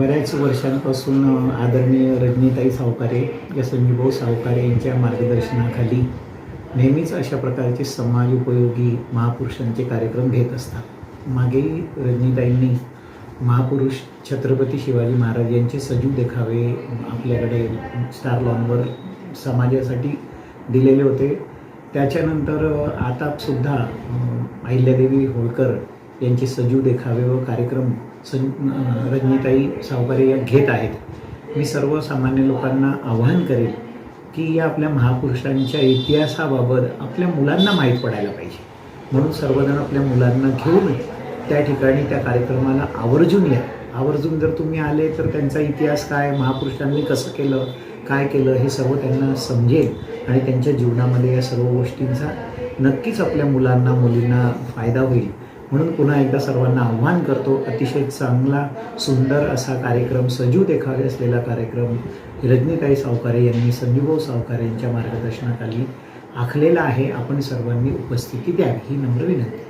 बऱ्याच वर्षांपासून आदरणीय रजनीताई सावकारे या संजीभाऊ सावकारे यांच्या मार्गदर्शनाखाली नेहमीच अशा प्रकारचे समाज उपयोगी महापुरुषांचे कार्यक्रम घेत असतात. मागेही रजनीताईंनी महापुरुष छत्रपती शिवाजी महाराज यांचे सजीव देखावे आपल्याकडे स्टार लॉनवर समाजासाठी दिलेले होते. त्याच्यानंतर आतासुद्धा अहिल्यादेवी होळकर यांचे सजीव देखावे व कार्यक्रम सं रजनीताई सावकारे या घेत आहेत. मी सर्वसामान्य लोकांना आवाहन करेल की या आपल्या महापुरुषांच्या इतिहासाबाबत आपल्या मुलांना माहीत पडायला पाहिजे. म्हणून सर्वजण आपल्या मुलांना घेऊन त्या ठिकाणी त्या कार्यक्रमाला आवर्जून या. आवर्जून जर तुम्ही आले तर त्यांचा इतिहास काय महापुरुषांनी कसं केलं काय केलं हे सर्व त्यांना समजेल आणि त्यांच्या जीवनामध्ये या सर्व गोष्टींचा नक्कीच आपल्या मुलांना मुलींना फायदा होईल. म्हणून पुन्हा एकदा सर्वांना आव्हान करतो अतिशय चांगला सुंदर असा कार्यक्रम सजीव देखावे असलेला कार्यक्रम रजनीताई सावकारे यांनी संजीवभाऊ सावकारे यांच्या मार्गदर्शनाखाली आखलेला आहे. आपण सर्वांनी उपस्थिती द्यावी. ही नम्र विनंती.